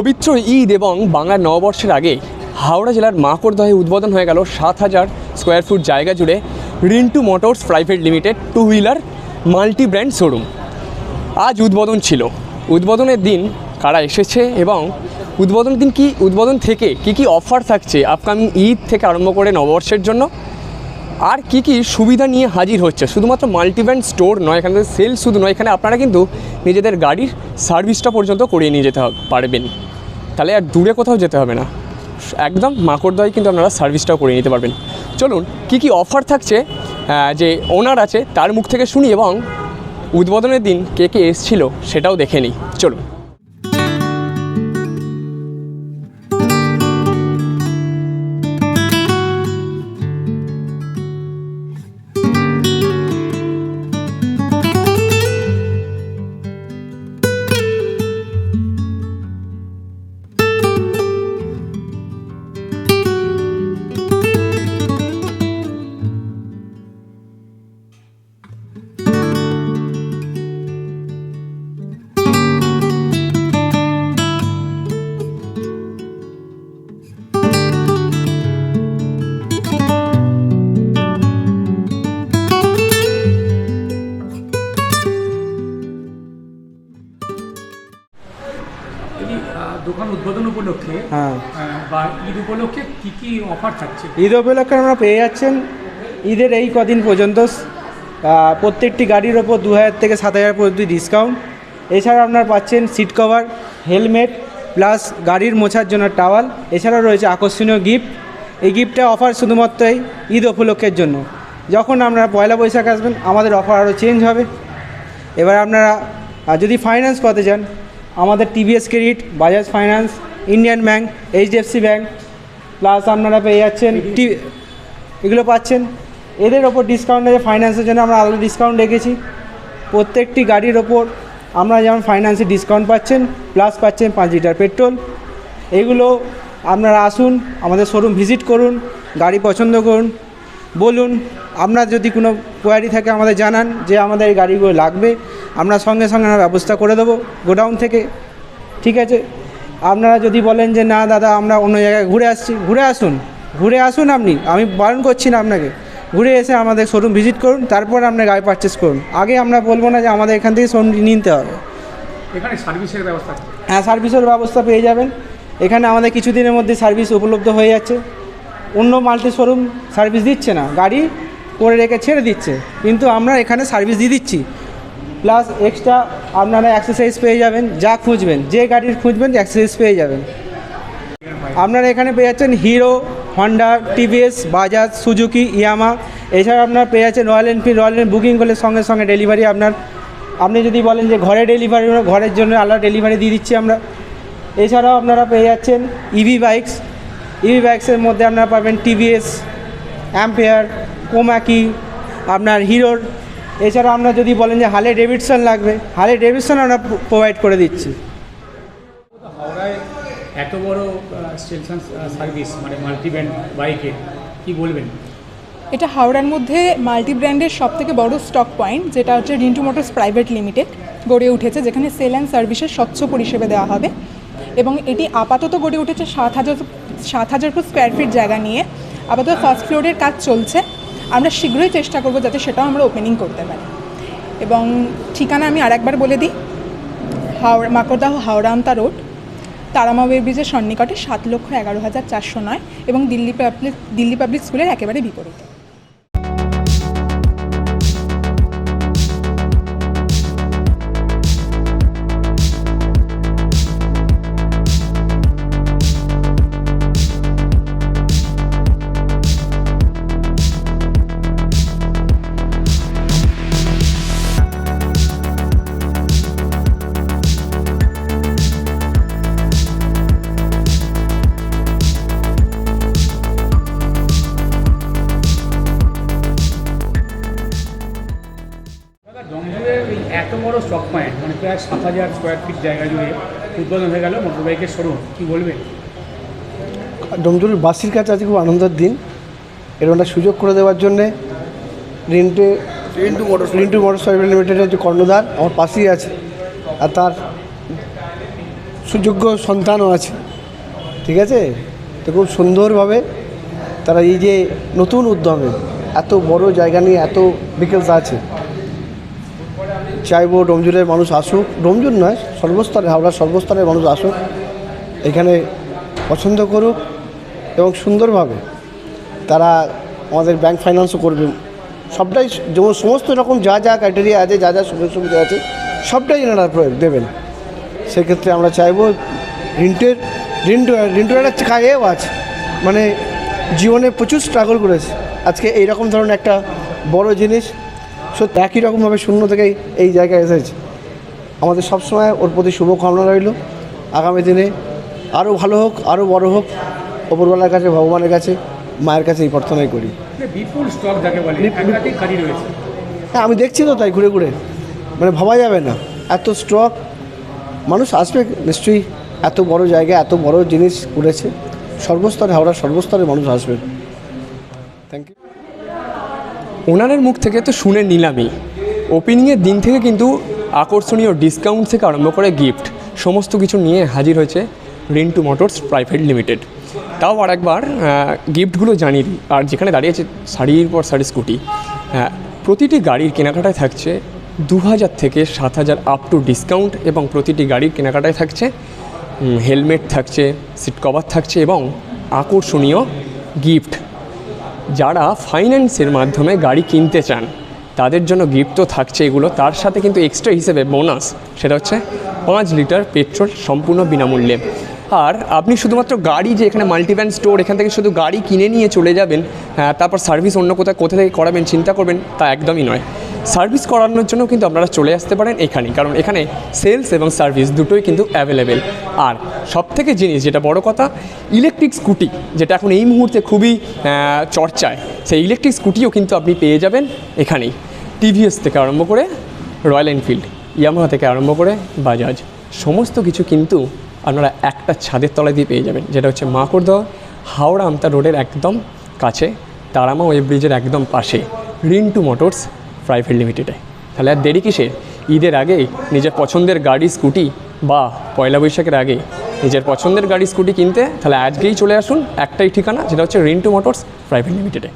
পবিত্র ঈদ এবং বাংলার নববর্ষের আগে হাওড়া জেলার মাকড়দহে উদ্বোধন হয়ে গেল সাত হাজার স্কোয়ার ফুট জায়গা জুড়ে Rintu motors private limited two wheeler multi brand showroom. আজ উদ্বোধন ছিল। উদ্বোধনের দিন কারা এসেছে এবং উদ্বোধন দিন কি, উদ্বোধন থেকে কি কি অফার থাকছে আপকামিং ঈদ থেকে আরম্ভ করে নববর্ষের জন্য? আর কি কি সুবিধা নিয়ে হাজির হচ্ছে? শুধুমাত্র মাল্টিব্র্যান্ড স্টোর নয়, এখানে সেল শুধু নয়, এখানে আপনারা কিন্তু নিজেদের গাড়ির সার্ভিসটা পর্যন্ত করিয়ে নিয়ে যেতে পারবেন। তাহলে আর দূরে কোথাও যেতে হবে না। একদম মাকড়দয় কিন্তু আপনারা সার্ভিসটাও করে নিতে পারবেন। চলুন, কি কি অফার থাকছে যে ওনার আছে, তার মুখ থেকে শুনি এবং উদ্বোধনের দিন কে কে এসছিল সেটাও দেখে নিই। চলুন। দোকান উদ্বোধন উপলক্ষে হ্যাঁ। বা ঈদ উপলক্ষে কি কি অফার থাকছে? ঈদ উপলক্ষে আমরা পেয়ে যাচ্ছেন ঈদের এই কদিন পর্যন্ত প্রত্যেকটি গাড়ির ওপর দু হাজার থেকে সাত হাজার পর্যন্ত ডিসকাউন্ট এছাড়া আপনারা পাচ্ছেন সিট কভার হেলমেট প্লাস গাড়ির মোছার জন্য টাওয়াল এছাড়াও রয়েছে আকর্ষণীয় গিফট এই গিফটটা অফার শুধুমাত্র এই ঈদ উপলক্ষের জন্য। যখন আপনারা পয়লা বৈশাখ আসবেন আমাদের অফার আরও চেঞ্জ হবে। এবার আপনারা যদি ফাইন্যান্স করতে চান আমাদের TVS credit, Bajaj finance, Indian bank HDFC bank plus আপনারা পেয়ে যাচ্ছেন এগুলো পাচ্ছেন। এদের ওপর ডিসকাউন্ট আছে ফাইন্যান্সের জন্য আমরা আলাদা ডিসকাউন্ট রেখেছি। প্রত্যেকটি গাড়ির ওপর আমরা যেমন ফাইন্যান্সে ডিসকাউন্ট পাচ্ছেন প্লাস পাচ্ছেন পাঁচ লিটার পেট্রোল। এগুলো আপনারা আসুন, আমাদের শোরুম ভিজিট করুন, গাড়ি পছন্দ করুন, বলুন। আপনার যদি কোনো কোয়ারি থাকে আমাদের জানান যে আমাদের এই গাড়িগুলো লাগবে। আমরা সঙ্গে সঙ্গে আমরা ব্যবস্থা করে দেবো গোডাউন থেকে ঠিক আছে? আপনারা যদি বলেন যে না দাদা আমরা অন্য জায়গায় ঘুরে আসছি। ঘুরে আসুন ঘুরে আসুন আপনি আমি বারণ করছি না আপনাকে। ঘুরে এসে আমাদের শোরুম ভিজিট করুন তারপর আপনার গাড়ি পারচেস করুন। আগে আমরা বলব না যে আমাদের এখান থেকে শোরুম নিতে হবে। এখানে সার্ভিসের ব্যবস্থা হ্যাঁ সার্ভিসের ব্যবস্থা পেয়ে যাবেন। এখানে আমাদের কিছুদিনের মধ্যে সার্ভিস উপলব্ধ হয়ে যাচ্ছে। অন্য মাল্টি শোরুম সার্ভিস দিচ্ছে না। গাড়ি করে রেখে ছেড়ে দিচ্ছে। কিন্তু আমরা এখানে সার্ভিস দিয়ে দিচ্ছি। প্লাস এক্সট্রা আপনারা এক্সারসাইজ পেয়ে যাবেন, যা খুঁজবেন, যে গাড়ির খুঁজবেন এক্সারসাইজ পেয়ে যাবেন। আপনারা এখানে পেয়ে যাচ্ছেন Hero Honda TVS Bajaj Suzuki Yamaha এছাড়া আপনারা পেয়ে যাচ্ছেন Royal Enfield Royal Enfield booking করলে সঙ্গে সঙ্গে ডেলিভারি আপনার, আপনি যদি বলেন যে ঘরে ডেলিভারি ঘরের জন্য আলাদা ডেলিভারি দিয়ে দিচ্ছি আমরা। এছাড়াও আপনারা পেয়ে যাচ্ছেন ইভি বাইকস ইভি বাইকসের মধ্যে আপনারা পাবেন টিভিএস অ্যাম্পেয়ার কোমাকি আপনার হিরোর এছাড়া আমরা যদি বলেন যে হালে ডেভিডসন লাগবে হালে ডেভিডসন আমরা প্রোভাইড করে দিচ্ছি। হাওড়ায় এত বড় স্টেশন সার্ভিস মানে মাল্টি ব্র্যান্ড বাইকে কি বলবেন? এটা হাওড়ার মধ্যে মাল্টি ব্র্যান্ডের সব থেকে বড় স্টক পয়েন্ট যেটা হচ্ছে রিন্টু মোটরস প্রাইভেট লিমিটেড গড়ে উঠেছে যেখানে সেল অ্যান্ড সার্ভিসের স্বচ্ছ পরিষেবা দেওয়া হবে। এবং এটি আপাতত গড়ে উঠেছে সাত হাজার সাত হাজার ফুট স্কোয়ার ফিট জায়গা নিয়ে। আপাতত ফার্স্ট ফ্লোরের কাজ চলছে। আমরা শীঘ্রই চেষ্টা করব যাতে সেটাও আমরা ওপেনিং করতে পারি। এবং ঠিকানা আমি আরেকবার বলে দিই, হাওড়া, মাকড়দাহ হাওড়ান্তা রোড তারামাবের ব্রিজের সন্নিকটে সাত লক্ষ এগারো হাজার চারশো নয় এবং দিল্লি পাবলিক দিল্লি পাবলিক স্কুলের একেবারে বিপরীতে। প্রায় সাত হাজার স্কোয়ার ফিট জায়গা জুড়ে উদ্বোধন হয়ে গেল মোটর বাইকের শোরুম কি বলবেন? ডোমজুর বাসির কাছে আজকে খুব আনন্দের দিন। এরকম একটা সুযোগ করে দেওয়ার জন্যে Rintu Rintu motor Rintu motor private লিমিটেডের যে কর্ণধার আমার পাশেই আছে। আর তার সুযোগ্য সন্তানও আছে। ঠিক আছে? তো খুব সুন্দরভাবে তারা এই যে নতুন উদ্যমে এত বড় জায়গা নিয়ে এত বিকেলস আছে। চাইব ডোমজুরের মানুষ আসুক। ডোমজুর নয়, সর্বস্তরে, হাওড়ার সর্বস্তরের মানুষ আসুক, এখানে পছন্দ করুক এবং সুন্দরভাবে তারা আমাদের ব্যাংক ফাইন্যান্সও করবে। সবটাই যেমন সমস্ত রকম যা যা ক্রাইটেরিয়া আছে, যা যা সুযোগ সুবিধা আছে, সবটাই এনারা প্রয়োগ দেবেন। সেক্ষেত্রে আমরা চাইব রিন্টের রিন্টু রিন্টুর একটা কাজেও আছে। মানে জীবনে প্রচুর স্ট্রাগল করেছে। আজকে এইরকম ধরনের একটা বড় জিনিস সত্যি একই রকমভাবে শূন্য থেকে এই জায়গায় এসেছে। আমাদের সবসময় ওর প্রতি শুভকামনা রইল। আগামী দিনে আরও ভালো হোক আরও বড় হোক ওপরওয়ালার কাছে ভগবানের কাছে মায়ের কাছে এই প্রার্থনাই করি। মানে বিপুল স্টক যাকে বলে বিপ- বিপ- একাধিক গাড়ি রয়েছে। হ্যাঁ আমি দেখছি তো তাই ঘুরে ঘুরে। মানে ভাবা যাবে না। এত স্টক মানুষ আসবে নিশ্চয়ই। এত বড় জায়গা এত বড় জিনিস করেছে। সর্বস্তরে হাওড়ার সর্বস্তরে মানুষ আসবে। থ্যাংক ইউ ওনারের মুখ থেকে তো শুনে নিলামই। ওপেনিংয়ের দিন থেকে কিন্তু আকর্ষণীয় ডিসকাউন্ট থেকে আরম্ভ করে গিফট সমস্ত কিছু নিয়ে হাজির হয়েছে রিন্টু মোটরস প্রাইভেট লিমিটেড। তাও আর একবার গিফটগুলো জানিয়ে দিই। আর যেখানে দাঁড়িয়েছে শাড়ির পর শাড়ি স্কুটি প্রতিটি গাড়ির কেনাকাটায় থাকছে দু হাজার থেকে সাত হাজার আপ টু ডিসকাউন্ট এবং প্রতিটি গাড়ির কেনাকাটায় থাকছে হেলমেট থাকছে সিট কভার থাকছে এবং আকর্ষণীয় গিফট যারা ফাইন্যান্সের মাধ্যমে গাড়ি কিনতে চান তাদের জন্য গিফট তো থাকছে এগুলো। তার সাথে কিন্তু এক্সট্রা হিসেবে বোনাস সেটা হচ্ছে পাঁচ লিটার পেট্রোল সম্পূর্ণ বিনামূল্যে। আর আপনি শুধুমাত্র গাড়ি যে এখানে মাল্টিভ্যান স্টোর এখান থেকে শুধু গাড়ি কিনে নিয়ে চলে যাবেন হ্যাঁ, তারপর সার্ভিস অন্য কোথায় কোথা থেকে করাবেন চিন্তা করবেন তা একদমই নয়। সার্ভিস করানোর জন্য কিন্তু আপনারা চলে আসতে পারেন এখানেই। কারণ এখানে সেলস এবং সার্ভিস দুটোই কিন্তু অ্যাভেলেবেল আর সব থেকে জিনিস যেটা বড় কথা ইলেকট্রিক স্কুটি যেটা এখন এই মুহূর্তে খুবই চর্চায়, সেই ইলেকট্রিক স্কুটিও কিন্তু আপনি পেয়ে যাবেন এখানেই। টিভিএস থেকে আরম্ভ করে রয়্যাল এনফিল্ড ইয়ামাহা থেকে আরম্ভ করে বাজাজ সমস্ত কিছু কিন্তু আপনারা একটা ছাদের তলায় দিয়ে পেয়ে যাবেন। যেটা হচ্ছে মাকড়দহ, হাওড়া আমতা রোডের একদম কাছে, তারামা ওয়েব ব্রিজের একদম পাশে। রিন্টু মোটরস প্রাইভেট লিমিটেডে। তাহলে আর দেরি কিসে ঈদের আগে নিজের পছন্দের গাড়ি, স্কুটি বা পয়লা বৈশাখের আগে নিজের পছন্দের গাড়ি, স্কুটি কিনতে, তাহলে আজকেই চলে আসুন একটাই ঠিকানা, যেটা হচ্ছে রিন্টু মোটরস প্রাইভেট লিমিটেডে।